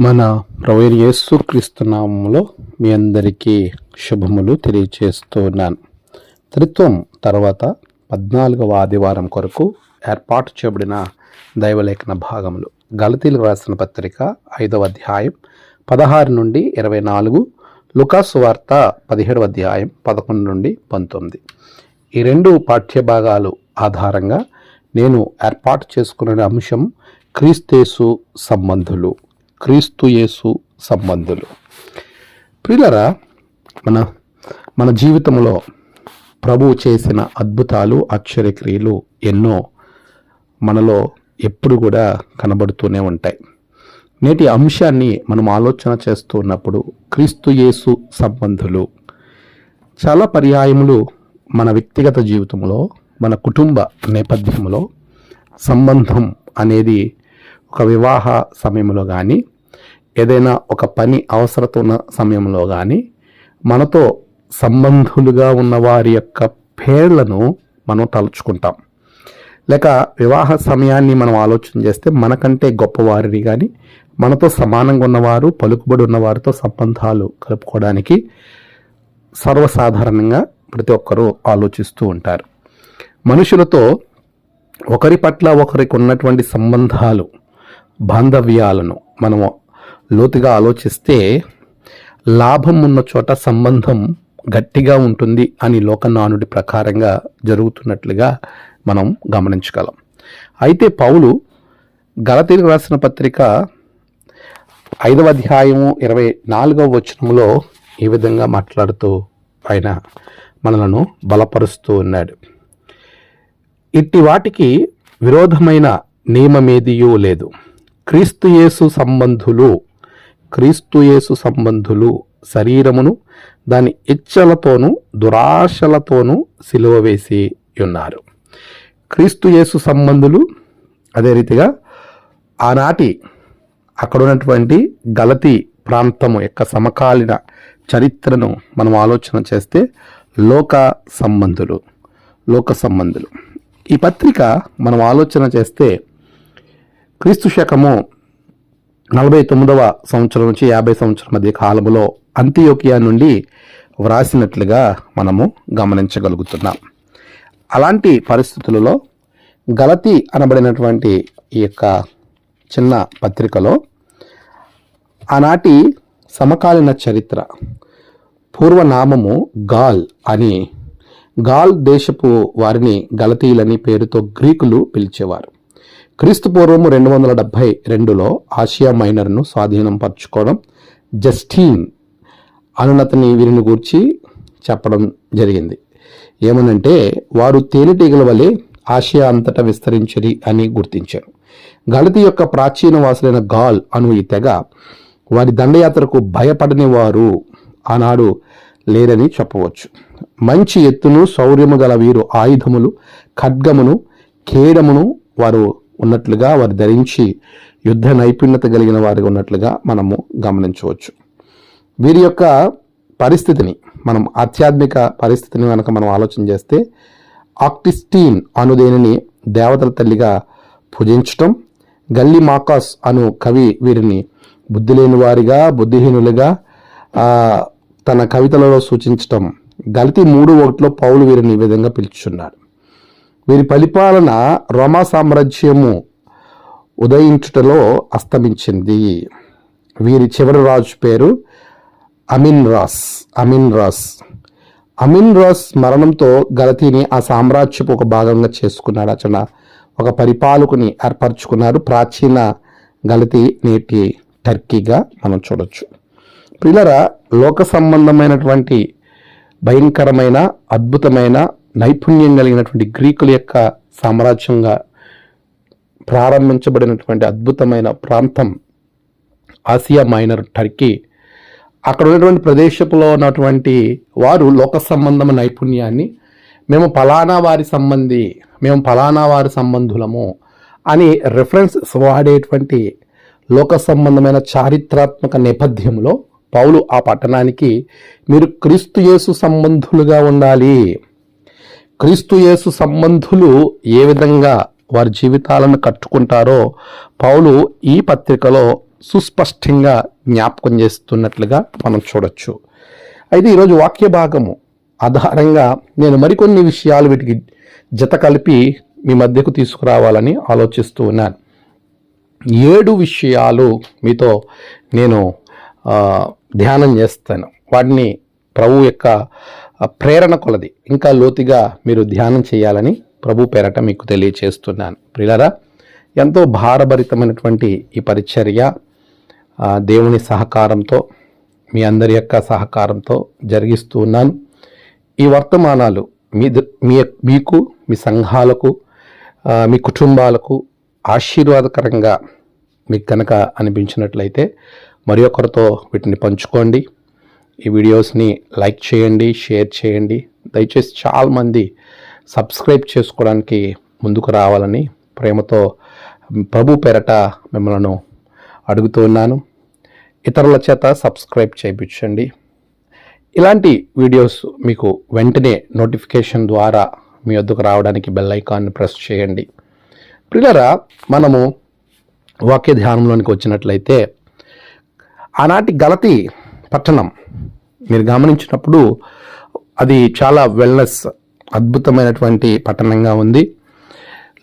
మన ప్రవీణ యేసు క్రీస్తు మీ అందరికీ శుభములు తెలియచేస్తున్నాను. త్రిత్వం తర్వాత పద్నాలుగవ ఆదివారం కొరకు ఏర్పాటు చేయబడిన దైవలేఖన భాగములు. గలతీలు రాసిన పత్రిక ఐదవ అధ్యాయం పదహారు నుండి ఇరవై నాలుగు లుకాసు వార్త పదిహేడవ అధ్యాయం పదకొండు నుండి పంతొమ్మిది. ఈ రెండు పాఠ్య భాగాలు ఆధారంగా నేను ఏర్పాటు చేసుకున్న అంశం క్రీస్తేసు సంబంధులు. క్రీస్తుయేసు సంబంధులు. ప్రియులరా మన మన జీవితంలో ప్రభువు చేసిన అద్భుతాలు ఆశ్చర్యక్రియలు ఎన్నో మనలో ఎప్పుడు కూడా కనబడుతూనే ఉంటాయి. నేటి అంశాన్ని మనం ఆలోచన చేస్తూ ఉన్నప్పుడు క్రీస్తు సంబంధులు చాలా పర్యాయములు మన వ్యక్తిగత జీవితంలో మన కుటుంబ నేపథ్యంలో సంబంధం అనేది ఒక వివాహ సమయంలో కానీ ఏదైనా ఒక పని అవసరత ఉన్న సమయంలో కానీ మనతో సంబంధులుగా ఉన్న వారి యొక్క పేర్లను మనం తలుచుకుంటాం. లేక వివాహ సమయాన్ని మనం ఆలోచన చేస్తే మనకంటే గొప్పవారిని కానీ మనతో సమానంగా ఉన్నవారు పలుకుబడి ఉన్నవారితో సంబంధాలు కలుపుకోవడానికి సర్వసాధారణంగా ప్రతి ఒక్కరూ ఆలోచిస్తూ ఉంటారు. మనుషులతో ఒకరి పట్ల ఒకరికి ఉన్నటువంటి సంబంధాలు బాంధవ్యాలను మనము లోతుగా ఆలోచిస్తే లాభం ఉన్న చోట సంబంధం గట్టిగా ఉంటుంది అని లోకనానుడి ప్రకారంగా జరుగుతున్నట్లుగా మనం గమనించగలం. అయితే పౌలు గలతీలకు రాసిన పత్రిక ఐదవ అధ్యాయము ఇరవై నాలుగవ వచనంలో ఈ విధంగా మాట్లాడుతూ ఆయన మనలను బలపరుస్తూ ఉన్నాడు. ఇట్టి వాటికి విరోధమైన నియమమేదియూ లేదు. క్రీస్తుయేసు సంబంధులు క్రీస్తుయేసు సంబంధులు శరీరమును దాని ఇచ్చలతోనూ దురాశలతోనూ సిలువ వేసి ఉన్నారు. క్రీస్తుయేసు సంబంధులు అదే రీతిగా ఆనాటి అక్కడ ఉన్నటువంటి గలతి ప్రాంతము యొక్క సమకాలీన చరిత్రను మనం ఆలోచన చేస్తే లోక సంబంధులు లోక సంబంధులు. ఈ పత్రిక మనం ఆలోచన చేస్తే క్రీస్తు శకము నలభై తొమ్మిదవ సంవత్సరం నుంచి యాభై సంవత్సరం మధ్య కాలంలో అంత్యోకియా నుండి వ్రాసినట్లుగా మనము గమనించగలుగుతున్నాం. అలాంటి పరిస్థితులలో గలతి అనబడినటువంటి ఈ యొక్క చిన్న పత్రికలో ఆనాటి సమకాలీన చరిత్ర పూర్వనామము గాల్ అని గాల్ దేశపు వారిని గలతీయులని పేరుతో గ్రీకులు పిలిచేవారు. క్రీస్తు పూర్వము రెండు వందల డెబ్భై రెండులో ఆసియా మైనర్ను స్వాధీనం పరచుకోవడం జస్టీన్ అనునతని వీరిని గూర్చి చెప్పడం జరిగింది. ఏమనంటే వారు తేనెటీగల వలె ఆసియా అంతటా విస్తరించరి అని గుర్తించారు. గలతి యొక్క ప్రాచీన వాసులైన గాల్ అను ఈ తెగ వారి దండయాత్రకు భయపడని వారు ఆనాడు లేరని చెప్పవచ్చు. మంచి ఎత్తును శౌర్యము గల వీరు ఆయుధములు ఖడ్గమును ఖేడమును వారు ఉన్నట్లుగా వారు ధరించి యుద్ధ నైపుణ్యత కలిగిన వారికి ఉన్నట్లుగా మనము గమనించవచ్చు. వీరి యొక్క పరిస్థితిని మనం ఆధ్యాత్మిక పరిస్థితిని కనుక మనం ఆలోచన చేస్తే ఆక్టిస్టీన్ అను దేనిని దేవతల తల్లిగా పూజించటం గల్లీ మాకాస్ అను కవి వీరిని బుద్ధి లేని వారిగా బుద్ధిహీనులుగా తన కవితలలో సూచించటం గలితి మూడు ఒకటిలో పౌలు వీరిని ఈ విధంగా పిలుచున్నాడు వీరి పరిపాలన రోమా సామ్రాజ్యము ఉదయించుటలో అస్తమించింది. వీరి చివరి రాజు పేరు Amin Ras Amin Ras Amin Ras మరణంతో గలతీని ఆ సామ్రాజ్యపు ఒక భాగంగా చేసుకున్నాడు. అతను ఒక పరిపాలకుని ఏర్పరచుకున్నారు ప్రాచీన గలతి నేటి టర్కీగా మనం చూడొచ్చు. పిల్లర లోక సంబంధమైనటువంటి భయంకరమైన అద్భుతమైన నైపుణ్యం కలిగినటువంటి గ్రీకుల యొక్క సామ్రాజ్యంగా ప్రారంభించబడినటువంటి అద్భుతమైన ప్రాంతం ఆసియా మైనర్ టర్కీ. అక్కడ ఉన్నటువంటి ప్రదేశంలో ఉన్నటువంటి వారు లోక సంబంధం నైపుణ్యాన్ని మేము ఫలానా వారి సంబంధి మేము ఫలానా వారి సంబంధులము అని రెఫరెన్స్ వాడేటువంటి లోక సంబంధమైన చారిత్రాత్మక నేపథ్యంలో పౌలు ఆ పట్టణానికి మీరు క్రీస్తు యేసు సంబంధులుగా ఉండాలి. క్రీస్తుయేసు సంబంధులు ఏ విధంగా వారి జీవితాలను కట్టుకుంటారో పౌలు ఈ పత్రికలో సుస్పష్టంగా జ్ఞాపకం చేస్తున్నట్లుగా మనం చూడొచ్చు. అయితే ఈరోజు వాక్య భాగము ఆధారంగా నేను మరికొన్ని విషయాలు వీటికి జత కలిపి మీ మధ్యకు తీసుకురావాలని ఆలోచిస్తూ ఉన్నాను. ఏడు విషయాలు మీతో నేను ధ్యానం చేస్తాను. వాటిని ప్రభు యొక్క ప్రేరణ కొలది. ఇంకా లోతుగా మీరు ధ్యానం చేయాలని ప్రభు పేరట మీకు తెలియచేస్తున్నాను. ప్రియులరా ఎంతో భారభరితమైనటువంటి ఈ పరిచర్య దేవుని సహకారంతో మీ అందరి యొక్క సహకారంతో జరిగిస్తూ ఉన్నాను. ఈ వర్తమానాలు మీ ద- మీ మీకు మీ సంఘాలకు మీ కుటుంబాలకు ఆశీర్వాదకరంగా మీకు కనుక అనిపించినట్లయితే మరి ఒకరితో వీటిని పంచుకోండి. ఈ వీడియోస్ని లైక్ చేయండి షేర్ చేయండి. దయచేసి చాలామంది సబ్స్క్రైబ్ చేసుకోవడానికి ముందుకు రావాలని ప్రేమతో ప్రభు పేరట మిమ్మల్ని అడుగుతూ ఉన్నాను. ఇతరుల చేత సబ్స్క్రైబ్ చేయించండి. ఇలాంటి వీడియోస్ మీకు వెంటనే నోటిఫికేషన్ ద్వారా మీ వద్దకు రావడానికి బెల్ ఐకాన్ని ప్రెస్ చేయండి. ప్రిలరా మనము వాక్య ధ్యానంలోనికి వచ్చినట్లయితే ఆనాటి గలతి పట్టణం. మీరు గమనించినప్పుడు అది చాలా వెల్నెస్ అద్భుతమైనటువంటి పట్టణంగా ఉంది.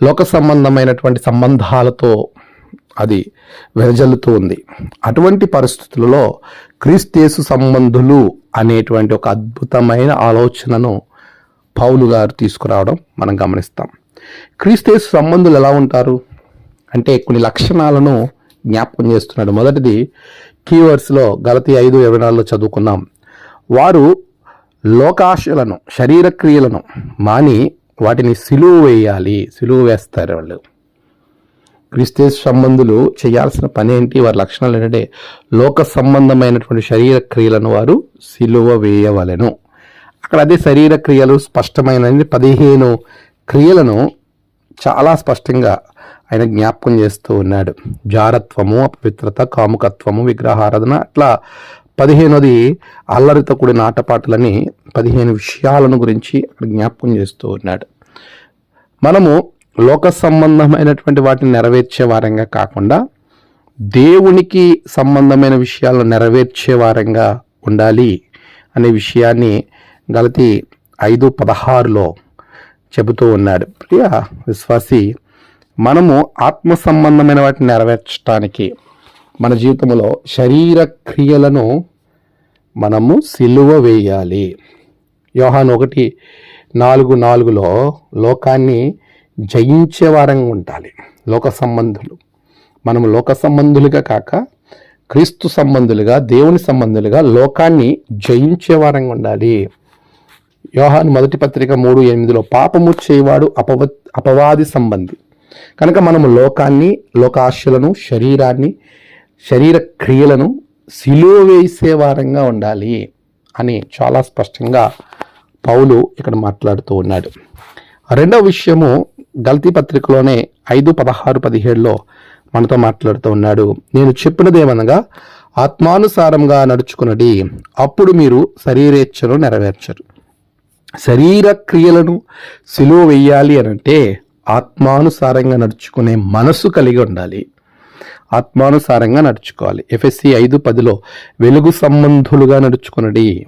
లోక సంబంధమైనటువంటి సంబంధాలతో అది వెదజల్లుతూ ఉంది. అటువంటి పరిస్థితులలో క్రీస్తేసు సంబంధులు అనేటువంటి ఒక అద్భుతమైన ఆలోచనను పౌలు గారు తీసుకురావడం మనం గమనిస్తాం. క్రీస్తేసు సంబంధులు ఎలా ఉంటారు? అంటే కొన్ని లక్షణాలను జ్ఞాపకం చేస్తున్నాడు. మొదటిది కీవర్డ్స్లో గలతి ఐదు ఇరవై నాలుగులో చదువుకున్నాం. వారు లోకాశలను శరీర క్రియలను మాని వాటిని సిలువ వేయాలి. సిలువు వేస్తారు వాళ్ళు. క్రిస్తేస్ సంబంధులు చేయాల్సిన పని ఏంటి? వారి లక్షణాలు ఏంటంటే లోక సంబంధమైనటువంటి శరీర క్రియలను వారు సిలువ వేయవలెను. అక్కడ అదే శరీర క్రియలు స్పష్టమైన పదిహేను క్రియలను చాలా స్పష్టంగా ఆయన జ్ఞాపకం చేస్తూ ఉన్నాడు. జారత్వము అపవిత్రత కాముకత్వము విగ్రహారాధన అట్లా పదిహేనోది అల్లరితో కూడిన ఆటపాటలని పదిహేను విషయాలను గురించి అక్కడ జ్ఞాపకం చేస్తూ ఉన్నాడు. మనము లోక సంబంధమైనటువంటి వాటిని నెరవేర్చే వారంగా కాకుండా దేవునికి సంబంధమైన విషయాలను నెరవేర్చే వారంగా ఉండాలి అనే విషయాన్ని గలతి ఐదు పదహారులో చెబుతూ ఉన్నాడు. ప్రియ విశ్వాసి మనము ఆత్మ సంబంధమైన వాటిని నెరవేర్చడానికి మన జీవితంలో శరీర క్రియలను మనము సిలువ వేయాలి. యోహాన్ ఒకటి నాలుగు నాలుగులో లోకాన్ని జయించే వారంగా ఉండాలి. లోక సంబంధులు. మనము లోక సంబంధులుగా కాక క్రీస్తు సంబంధులుగా దేవుని సంబంధులుగా లోకాన్ని జయించే వారంగా ఉండాలి. యోహాన్ మొదటి పత్రిక మూడు ఎనిమిదిలో పాపము చేయవాడు అపవ అపవాది సంబంధి కనుక మనము లోకాన్ని లోకాశలను శరీరాన్ని శరీర క్రియలను సిలువ వేసే వారంగా ఉండాలి అని చాలా స్పష్టంగా పౌలు ఇక్కడ మాట్లాడుతూ ఉన్నాడు. రెండవ విషయము గల్తీ పత్రికలోనే ఐదు పదహారు పదిహేడులో మనతో మాట్లాడుతూ ఉన్నాడు. నేను చెప్పినదేమనగా ఆత్మానుసారంగా నడుచుకున్నది అప్పుడు మీరు శరీరేచ్ఛను నెరవేర్చరు. శరీర క్రియలను సిలువ వెయ్యాలి అని అంటే ఆత్మానుసారంగా నడుచుకునే మనసు కలిగి ఉండాలి. ఆత్మానుసారంగా నడుచుకోవాలి. ఎఫ్ఎస్సి ఐదు పదిలో వెలుగు సంబంధులుగా నడుచుకున్నది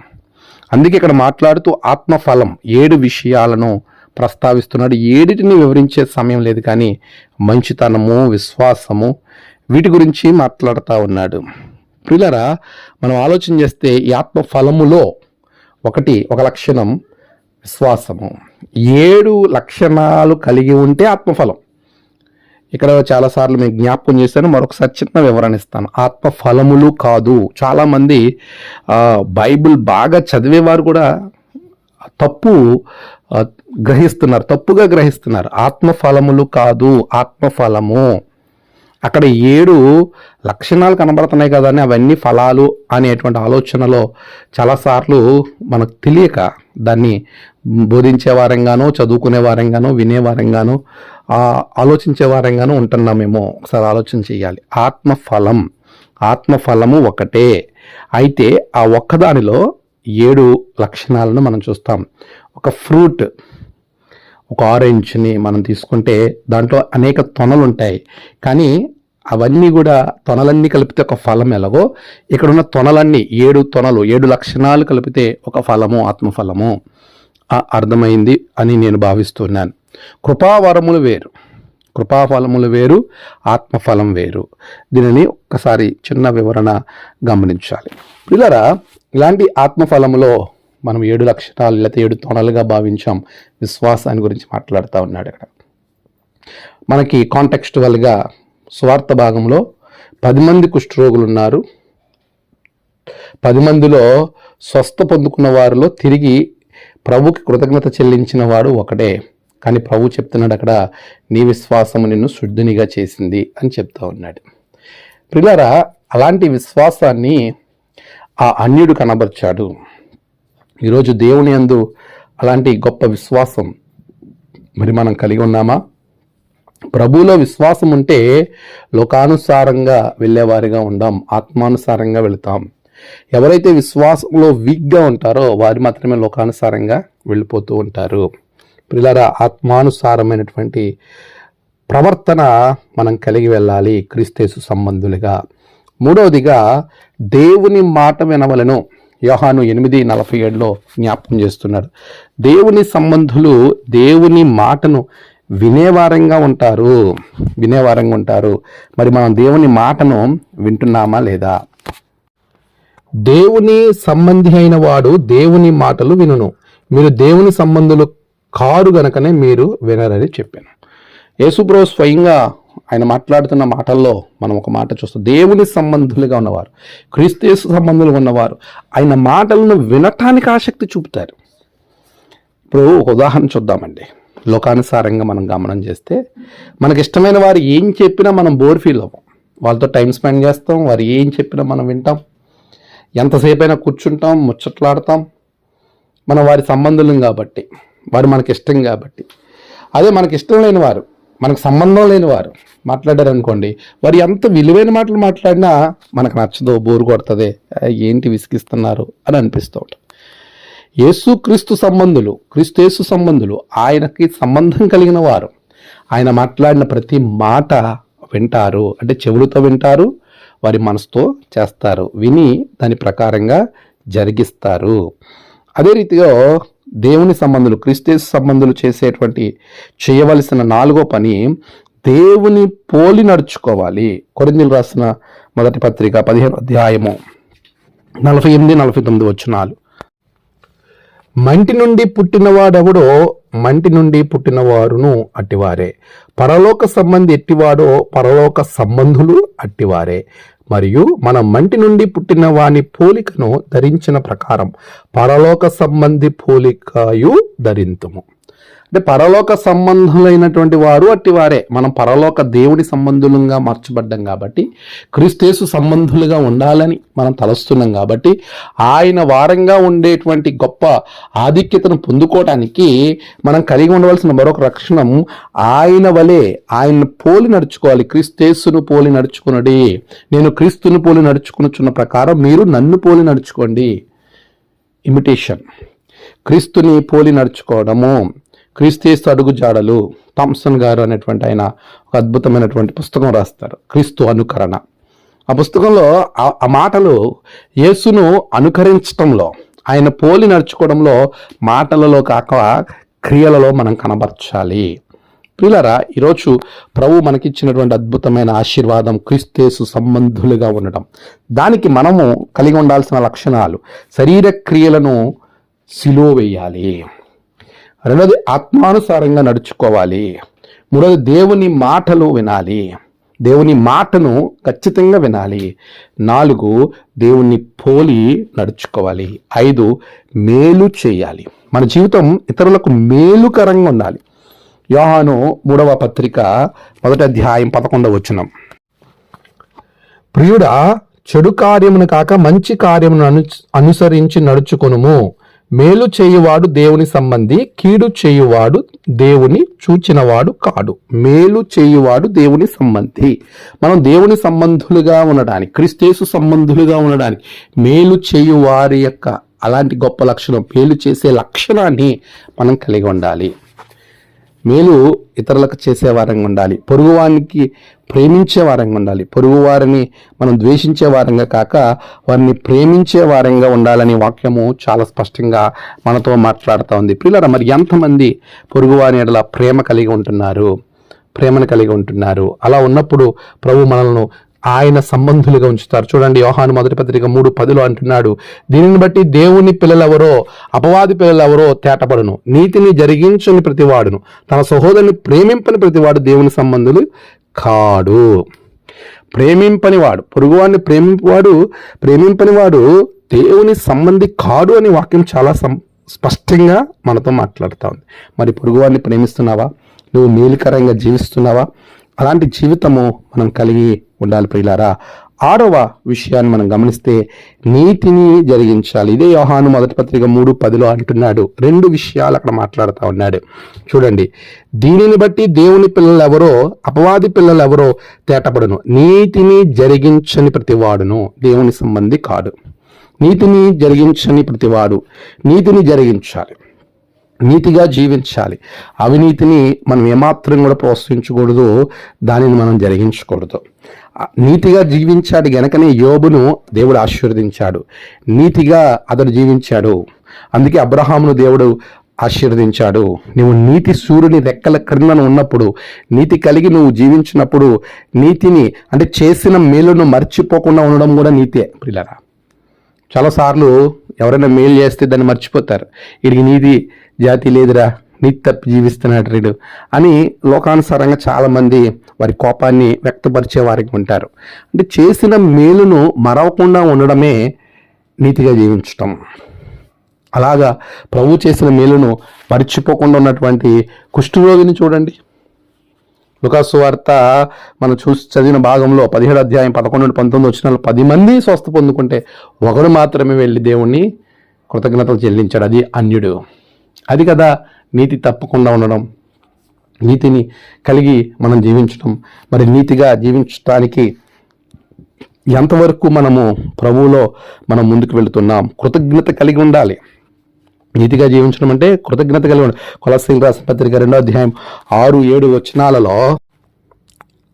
అందుకే ఇక్కడ మాట్లాడుతూ ఆత్మఫలం ఏడు విషయాలను ప్రస్తావిస్తున్నాడు. ఏడిటిని వివరించే సమయం లేదు కానీ మంచితనము విశ్వాసము వీటి గురించి మాట్లాడుతూ ఉన్నాడు. పిల్లరా మనం ఆలోచన చేస్తే ఈ ఆత్మఫలములో ఒకటి ఒక లక్షణం విశ్వాసము. ఏడు లక్షణాలు కలిగి ఉంటే ఆత్మఫలం. ఇక్కడ చాలాసార్లు మీకు జ్ఞాపకం చేశాను మరొకసారి చిన్న వివరణ ఇస్తాను. ఆత్మ ఫలములు కాదు. చాలామంది బైబిల్ బాగా చదివేవారు కూడా తప్పు గ్రహిస్తున్నారు తప్పుగా గ్రహిస్తున్నారు. ఆత్మఫలములు కాదు ఆత్మ ఫలము అక్కడ ఏడు లక్షణాలు కనబడుతున్నాయి కదా అని అవన్నీ ఫలాలు అనేటువంటి ఆలోచనలో చాలాసార్లు మనకు తెలియక దాన్ని బోధించే వారంగానో చదువుకునే వారంగానో వినే వారంగానో ఆలోచించే వారంగానో ఉంటున్నామేమో ఒకసారి ఆలోచన చేయాలి. ఆత్మఫలం ఆత్మఫలము ఒకటే. అయితే ఆ ఒక్కదానిలో ఏడు లక్షణాలను మనం చూస్తాం. ఒక ఫ్రూట్ ఒక ఆరెంజ్ని మనం తీసుకుంటే దాంట్లో అనేక తొనలు ఉంటాయి కానీ అవన్నీ కూడా తొనలన్నీ కలిపితే ఒక ఫలం ఎలాగో ఇక్కడున్న తొనలన్నీ ఏడు తొనలు ఏడు లక్షణాలు కలిపితే ఒక ఫలము ఆత్మఫలము. అర్థమైంది అని నేను భావిస్తున్నాను. కృపావరములు వేరు. కృపాఫలములు వేరు ఆత్మఫలం వేరు. దీనిని ఒక్కసారి చిన్న వివరణ గమనించాలి. పిల్లరా ఇలాంటి ఆత్మఫలములో మనం ఏడు లక్షణాలు లేకపోతే ఏడు తొనలుగా భావించాం. విశ్వాసాన్ని గురించి మాట్లాడుతూ ఉన్నాడు ఇక్కడ. మనకి కాంటెక్స్టువల్గా స్వార్థ భాగంలో పది మంది కుష్ఠరోగులు ఉన్నారు పది మందిలో స్వస్థ పొందుకున్న వారిలో తిరిగి ప్రభుకి కృతజ్ఞత చెల్లించిన వాడు ఒకటే. కానీ ప్రభు చెప్తున్నాడు అక్కడ నీ విశ్వాసము నిన్ను శుద్ధునిగా చేసింది అని చెప్తా ఉన్నాడు. పిల్లరా అలాంటి విశ్వాసాన్ని ఆ అన్యుడు కనబర్చాడు. ఈరోజు దేవుని అందు అలాంటి గొప్ప విశ్వాసం మరి మనం కలిగి ఉన్నామా? ప్రభువులో విశ్వాసం ఉంటే లోకానుసారంగా వెళ్ళేవారిగా ఉండాం ఆత్మానుసారంగా వెళతాం. ఎవరైతే విశ్వాసంలో వీక్గా ఉంటారో వారు మాత్రమే లోకానుసారంగా వెళ్ళిపోతూ ఉంటారు. పిల్లరా ఆత్మానుసారమైనటువంటి ప్రవర్తన మనం కలిగి వెళ్ళాలి క్రీస్తేసు సంబంధులుగా. మూడవదిగా దేవుని మాట వినవలను. యోహాను ఎనిమిది నలభై ఏడులో జ్ఞాపకం చేస్తున్నాడు. దేవుని సంబంధులు దేవుని మాటను వినేవారంగా ఉంటారు. వినేవారంగా ఉంటారు. మరి మనం దేవుని మాటను వింటున్నామా లేదా? దేవుని సంబంధి అయిన వాడు దేవుని మాటలు వినును. మీరు దేవుని సంబంధులు కారు గనకనే మీరు వినరని చెప్పాను. యేసుప్రభు స్వయంగా ఆయన మాట్లాడుతున్న మాటల్లో మనం ఒక మాట చూస్తాం దేవుని సంబంధులుగా ఉన్నవారు క్రీస్తు సంబంధులు ఉన్నవారు ఆయన మాటలను వినటానికి ఆసక్తి చూపుతారు. ఇప్పుడు ఒక ఉదాహరణ చూద్దామండి. లోకానుసారంగా మనం గమనం చేస్తే మనకి ఇష్టమైన వారు ఏం చెప్పినా మనం బోర్ ఫీల్ అవ్వం. వాళ్ళతో టైం స్పెండ్ చేస్తాం వారు ఏం చెప్పినా మనం వింటాం. ఎంతసేపైనా కూర్చుంటాం ముచ్చట్లాడతాం. మనం వారి సంబంధులం కాబట్టి వారు మనకి ఇష్టం కాబట్టి. అదే మనకి ఇష్టం లేని వారు మనకు సంబంధం లేని వారు మాట్లాడారు అనుకోండి వారు ఎంత విలువైన మాటలు మాట్లాడినా మనకు నచ్చదు బోరు కొడుతుంది ఏంటి విసిగిస్తున్నారు అని అనిపిస్తూ ఉంటుంది. యేసు క్రీస్తు సంబంధులు క్రీస్తు యేసు సంబంధులు ఆయనకి సంబంధం కలిగిన వారు ఆయన మాట్లాడిన ప్రతి మాట వింటారు అంటే చెవులతో వింటారు వారి మనసుతో చేస్తారు. విని దాని ప్రకారంగా జరిగిస్తారు. అదే రీతిగా దేవుని సంబంధులు క్రిస్తేసు సంబంధులు చేసేటువంటి చేయవలసిన నాలుగో పని దేవుని పోలి నడుచుకోవాలి. కొరిందులు రాసిన మొదటి పత్రిక పదిహేను అధ్యాయము నలభై ఎనిమిది నలభై తొమ్మిది వచ్చినాలు మంటి నుండి పుట్టినవాడెవడో మంటి నుండి పుట్టినవారును అట్టివారే. పరలోక సంబంధి ఎట్టివాడో పరలోక సంబంధులు అట్టివారే. మరియు మన మంటి నుండి పుట్టిన వాని పోలికను ధరించిన ప్రకారం పరలోక సంబంధి పోలికయు ధరింతుము. అంటే పరలోక సంబంధులైనటువంటి వారు అట్టి వారే. మనం పరలోక దేవుని సంబంధులుగా మార్చబడ్డాం కాబట్టి క్రీస్తేసు సంబంధులుగా ఉండాలని మనం తలస్తున్నాం కాబట్టి ఆయన వారంగా ఉండేటువంటి గొప్ప ఆధిక్యతను పొందుకోవడానికి మనం కలిగి ఉండవలసిన మరొక రక్షణం ఆయన వలె. ఆయన పోలి నడుచుకోవాలి. క్రీస్తేసును పోలి నడుచుకున్నది నేను క్రీస్తును పోలి నడుచుకునుచున్న ప్రకారం మీరు నన్ను పోలి నడుచుకోండి. ఇమిటేషన్. క్రీస్తుని పోలి నడుచుకోవడము. క్రీస్తేస్తు అడుగు జాడలు థామ్సన్ గారు అనేటువంటి ఆయన ఒక అద్భుతమైనటువంటి పుస్తకం రాస్తారు క్రీస్తు అనుకరణ. ఆ పుస్తకంలో ఆ- ఆ మాటలు యేసును అనుకరించటంలో ఆయన పోలి నడుచుకోవడంలో మాటలలో కాక క్రియలలో మనం కనబరచాలి. ప్రియులరా ఈరోజు ప్రభు మనకిచ్చినటువంటి అద్భుతమైన ఆశీర్వాదం క్రీస్తేసు సంబంధులుగా ఉండటం. దానికి మనము కలిగి ఉండాల్సిన లక్షణాలు శరీర క్రియలను సిలువ వేయాలి. రెండోది ఆత్మానుసారంగా నడుచుకోవాలి. మూడోది దేవుని మాటలు వినాలి. దేవుని మాటను ఖచ్చితంగా వినాలి. నాలుగు దేవుణ్ణి పోలి నడుచుకోవాలి. ఐదు మేలు చేయాలి. మన జీవితం ఇతరులకు మేలుకరంగా ఉండాలి. యోహాను మూడవ పత్రిక మొదటి అధ్యాయం పదకొండవ వచ్చినం ప్రియుడా చెడు కార్యమును కాక మంచి కార్యమును అను అనుసరించి నడుచుకొనుము. మేలు చేయువాడు దేవుని సంబంధి కీడు చేయువాడు దేవుని చూచినవాడు కాడు. మేలు చేయువాడు దేవుని సంబంధి. మనం దేవుని సంబంధులుగా ఉండడానికి క్రిస్తేసు సంబంధులుగా ఉండడానికి మేలు చేయువారి యొక్క అలాంటి గొప్ప లక్షణం మేలు చేసే లక్షణాన్ని మనం కలిగి ఉండాలి. మేలు ఇతరులకు చేసే వారంగా ఉండాలి. పొరుగువానికి ప్రేమించే వారంగా ఉండాలి. పొరుగువారిని మనం ద్వేషించే వారంగా కాక వారిని ప్రేమించే వారంగా ఉండాలని వాక్యము చాలా స్పష్టంగా మనతో మాట్లాడుతూ ఉంది. పిల్లల మరి ఎంతమంది పొరుగువారి ఎడల ప్రేమ కలిగి ఉంటున్నారు? ప్రేమను కలిగి ఉంటున్నారు. అలా ఉన్నప్పుడు ప్రభు మనల్ని ఆయన సంబంధులుగా ఉంచుతారు. చూడండి యోహాను మొదటి పత్రిక మూడు పదిలో అంటున్నాడు దీనిని బట్టి దేవుని పిల్లలెవరో అపవాది పిల్లలెవరో తేటపడును. నీతిని జరిగించని ప్రతివాడును. తన సహోదరుని ప్రేమింపని ప్రతివాడు దేవుని సంబంధులు కాడు. ప్రేమింపనివాడు పొరుగువాడిని ప్రేమింపవాడు ప్రేమింపనివాడు దేవుని సంబంధి కాడు అని వాక్యం చాలా సం స్పష్టంగా మనతో మాట్లాడుతూ ఉంది. మరి పొరుగువాడిని ప్రేమిస్తున్నావా? నువ్వు మేలుకరంగా జీవిస్తున్నావా? అలాంటి జీవితము మనం కలిగి ఉండాలి ప్రియులారా. ఆరవ విషయాన్ని మనం గమనిస్తే నీతిని జరిగించాలి. ఇదే యోహాను మొదటి పత్రిక మూడు పదిలో అంటున్నాడు. రెండు విషయాలు అక్కడ మాట్లాడుతూ ఉన్నాడు. చూడండి. దీనిని బట్టి దేవుని పిల్లలు ఎవరో అపవాది పిల్లలు ఎవరో తేటపడును. నీతిని జరిగించని ప్రతివాడును దేవుని సంబంధి కాడు. నీతిని జరిగించని ప్రతివాడు నీతిని జరిగించాలి. నీతిగా జీవించాలి. అవినీతిని మనం ఏమాత్రం కూడా ప్రోత్సహించకూడదు. దానిని మనం జరిగించకూడదు. నీతిగా జీవించాడు గనకనే యోబును దేవుడు ఆశీర్వదించాడు. నీతిగా అతడు జీవించాడు. అందుకే అబ్రహామును దేవుడు ఆశీర్వదించాడు. నువ్వు నీతి సూర్యుని రెక్కల క్రిందన ఉన్నప్పుడు నీతి కలిగి నువ్వు జీవించినప్పుడు నీతిని అంటే చేసిన మేలును మర్చిపోకుండా ఉండడం కూడా నీతే పిల్లరా చాలాసార్లు ఎవరైనా మేలు చేస్తే దాన్ని మర్చిపోతారు. వీడికి నీతి జాతి లేదురా. నీతి తప్పి జీవిస్తున్నాడు రీడు అని లోకానుసారంగా చాలామంది వారి కోపాన్ని వ్యక్తపరిచే వారికి ఉంటారు. అంటే చేసిన మేలును మరవకుండా ఉండడమే నీతిగా జీవించటం. అలాగా ప్రభు చేసిన మేలును మర్చిపోకుండా ఉన్నటువంటి కుష్ఠరోగిని చూడండి. లుకాసు వార్త మనం చూసి చదివిన భాగంలో పదిహేడు అధ్యాయం పదకొండు నుండి పంతొమ్మిది వచ్చిన పది మంది స్వస్థ పొందుకుంటే ఒకడు మాత్రమే వెళ్ళి దేవుణ్ణి కృతజ్ఞతలు చెల్లించాడు. అది అన్యుడు. అది కదా నీతి తప్పకుండా ఉండడం. నీతిని కలిగి మనం జీవించడం మరి నీతిగా జీవించడానికి ఎంతవరకు మనము ప్రభువులో మనం ముందుకు వెళుతున్నాం? కృతజ్ఞత కలిగి ఉండాలి. నీతిగా జీవించడం అంటే కృతజ్ఞత కలిగి ఉండాలి. కొలసీల రాసిన పత్రిక రెండో అధ్యాయం ఆరు ఏడు వచనాలలో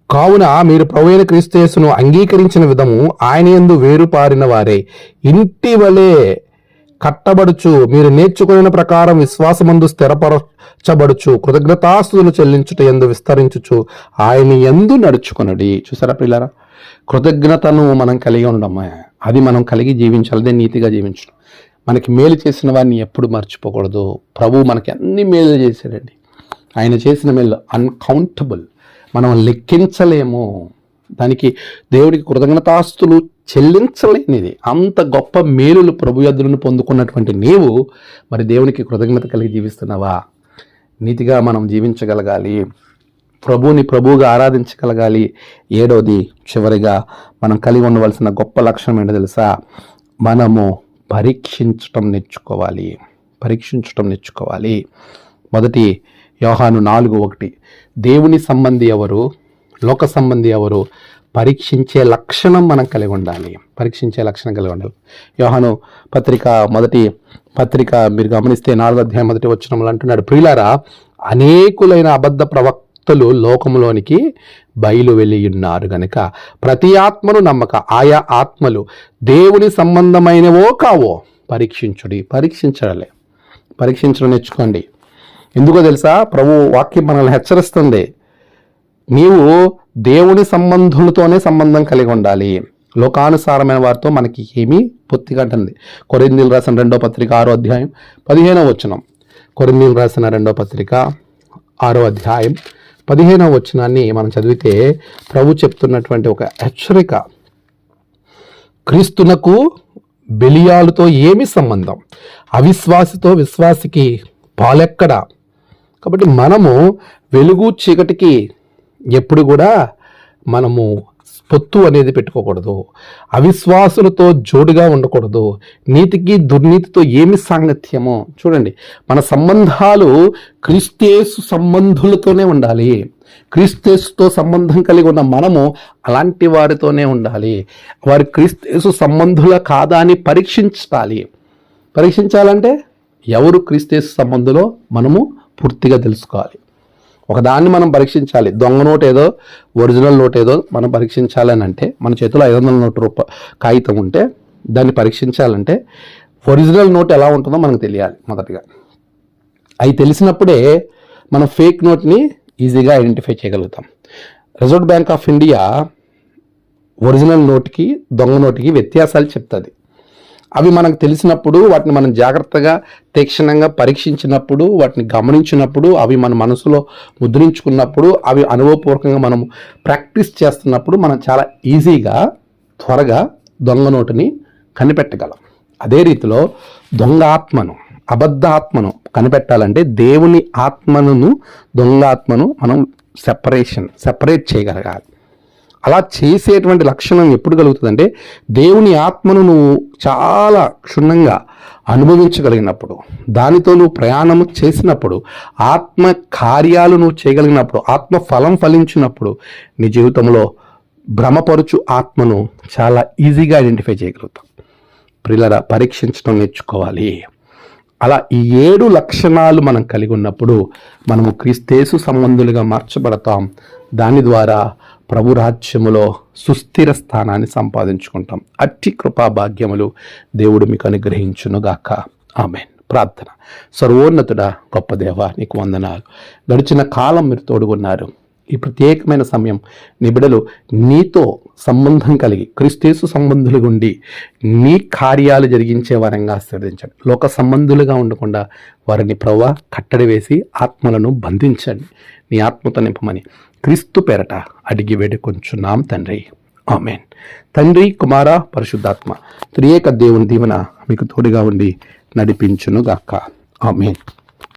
కావున మీరు ప్రభువైన క్రీస్తుయేసును అంగీకరించిన విధము ఆయన యందు వేరుపారిన వారే. ఇంటి వలె కట్టబడుచు. మీరు నేర్చుకున్న ప్రకారం విశ్వాసమందు స్థిరపరచబడుచు. కృతజ్ఞతాస్తులు చెల్లించుట ఎందు విస్తరించుచు. ఆయన ఎందు నడుచుకొనడి. చూసారా పిల్లరా కృతజ్ఞతను మనం కలిగి ఉండమ్మా అది మనం కలిగి జీవించాలి. అదే నీతిగా జీవించడం. మనకి మేలు చేసిన వారిని ఎప్పుడు మర్చిపోకూడదు. ప్రభు మనకి అన్ని మేలు చేశాడండి. ఆయన చేసిన మేలు అన్కౌంటబుల్ మనం లెక్కించలేము. దానికి దేవుడికి కృతజ్ఞతాస్తులు చెల్లించలేనిది. అంత గొప్ప మేలులు ప్రభు యద్దులను పొందుకున్నటువంటి నీవు మరి దేవునికి కృతజ్ఞత కలిగి జీవిస్తున్నావా? నీతిగా మనం జీవించగలగాలి. ప్రభుని ప్రభువుగా ఆరాధించగలగాలి. ఏడోది చివరిగా మనం కలిగి ఉండవలసిన గొప్ప లక్షణం ఏంటో తెలుసా? మనము పరీక్షించటం నేర్చుకోవాలి. పరీక్షించటం నేర్చుకోవాలి. మొదటి యోహాను నాలుగు ఒకటి. దేవుని సంబంధి ఎవరు? లోక సంబంధి ఎవరు? పరీక్షించే లక్షణం మనం కలిగి ఉండాలి. పరీక్షించే లక్షణం కలిగి ఉండాలి. యోహాను పత్రిక మొదటి పత్రిక మీరు గమనిస్తే నాలుగో అధ్యాయం మొదటి వచ్చినములు అంటున్నాడు ప్రియులారా అనేకులైన అబద్ధ ప్రవక్తలు లోకములోనికి బయలు వెళ్ళి ఉన్నారు గనుక ప్రతి ఆత్మను నమ్మక ఆయా ఆత్మలు దేవుని సంబంధమైనవో కావో పరీక్షించుడి పరీక్షించడలే. పరీక్షించడం నేర్చుకోండి. ఎందుకో తెలుసా? ప్రభు వాక్యం మనల్ని హెచ్చరిస్తుంది. నీవు దేవుని సంబంధులతోనే సంబంధం కలిగి ఉండాలి. లోకానుసారమైన వారితో మనకి ఏమీ పొత్తి అంటుంది. కొరిందీలు రాసిన రెండో పత్రిక ఆరో అధ్యాయం పదిహేనవ వచనం. కొరిందీలు రాసిన రెండో పత్రిక ఆరో అధ్యాయం పదిహేనవ వచనాన్ని మనం చదివితే ప్రభు చెప్తున్నటువంటి ఒక హెచ్చరిక. క్రీస్తునకు బెలియాలతో ఏమి సంబంధం? అవిశ్వాసితో విశ్వాసికి పాలెక్కడ? కాబట్టి మనము వెలుగు చీకటికి ఎప్పుడు కూడా మనము పొత్తు అనేది పెట్టుకోకూడదు. అవిశ్వాసులతో జోడుగా ఉండకూడదు. నీతికి దుర్నీతితో ఏమి సాంగత్యమో? చూడండి. మన సంబంధాలు క్రిస్తేసు సంబంధులతోనే ఉండాలి. క్రీస్తేసుతో సంబంధం కలిగి ఉన్న మనము అలాంటి వారితోనే ఉండాలి. వారి క్రీస్తేసు సంబంధుల కాదా అని పరీక్షించాలి. పరీక్షించాలంటే ఎవరు క్రీస్తేసు సంబంధులో? మనము పూర్తిగా తెలుసుకోవాలి. ఒకదాన్ని మనం పరీక్షించాలి. దొంగ నోట్ ఏదో ఒరిజినల్ నోట్ ఏదో మనం పరీక్షించాలి అని అంటే మన చేతిలో ఐదు వందల నోటు రూప కాగితం ఉంటే దాన్ని పరీక్షించాలంటే ఒరిజినల్ నోట్ ఎలా ఉంటుందో మనకు తెలియాలి మొదటిగా. అవి తెలిసినప్పుడే మనం ఫేక్ నోట్ని ఈజీగా ఐడెంటిఫై చేయగలుగుతాం. Reserve Bank of India original నోట్కి దొంగ నోట్కి వ్యత్యాసాలు చెప్తుంది. అవి మనకు తెలిసినప్పుడు వాటిని మనం జాగ్రత్తగా తీక్షణంగా పరీక్షించినప్పుడు వాటిని గమనించినప్పుడు అవి మన మనసులో ముద్రించుకున్నప్పుడు అవి అనుభవపూర్వకంగా మనం ప్రాక్టీస్ చేస్తున్నప్పుడు మనం చాలా ఈజీగా త్వరగా దొంగ నోటుని కనిపెట్టగలం. అదే రీతిలో దొంగ ఆత్మను అబద్ధ ఆత్మను కనిపెట్టాలంటే దేవుని ఆత్మను దొంగ ఆత్మను మనం సెపరేషన్ సెపరేట్ చేయగలగాలి. అలా చేసేటువంటి లక్షణం ఎప్పుడు కలుగుతుందంటే దేవుని ఆత్మను నువ్వు చాలా క్షుణ్ణంగా అనుభవించగలిగినప్పుడు దానితో నువ్వు ప్రయాణం చేసినప్పుడు ఆత్మ కార్యాలు నువ్వు చేయగలిగినప్పుడు ఆత్మ ఫలం ఫలించినప్పుడు నీ జీవితంలో భ్రమపరుచు ఆత్మను చాలా ఈజీగా ఐడెంటిఫై చేయగలుగుతాం. ప్రిల్లరా పరీక్షించడం నేర్చుకోవాలి. అలా ఈ ఏడు లక్షణాలు మనం కలిగి ఉన్నప్పుడు మనము క్రీస్తేసు సంబంధులుగా మార్చబడతాం. దాని ద్వారా ప్రభు రాజ్యములో సుస్థిర స్థానాన్ని సంపాదించుకుంటాం. అట్టి కృపా భాగ్యములు దేవుడు మీకు అనుగ్రహించునుగాక ఆమెన్. ప్రార్థన. సర్వోన్నతుడ గొప్ప దేవ నీకు వందనాలు. గడిచిన కాలం మీరు తోడుగున్నారు. ఈ ప్రత్యేకమైన సమయం నిబిడలు నీతో సంబంధం కలిగి క్రిస్తేసు సంబంధులు ఉండి నీ కార్యాలు జరిగించే వారంగా ఆశీర్వదించండి. లోక సంబంధులుగా ఉండకుండా వారిని ప్రవ్వ కట్టడి వేసి ఆత్మలను బంధించండి. నీ ఆత్మతో నింపమని క్రీస్తు పేరట అడిగి వేడుకొంచున్నాం తండ్రి. ఆమెన్. తండ్రి కుమార పరిశుద్ధాత్మ త్రియేక దేవుని దీవన మీకు తోడుగా ఉండి నడిపించునుగాక. ఆమెన్.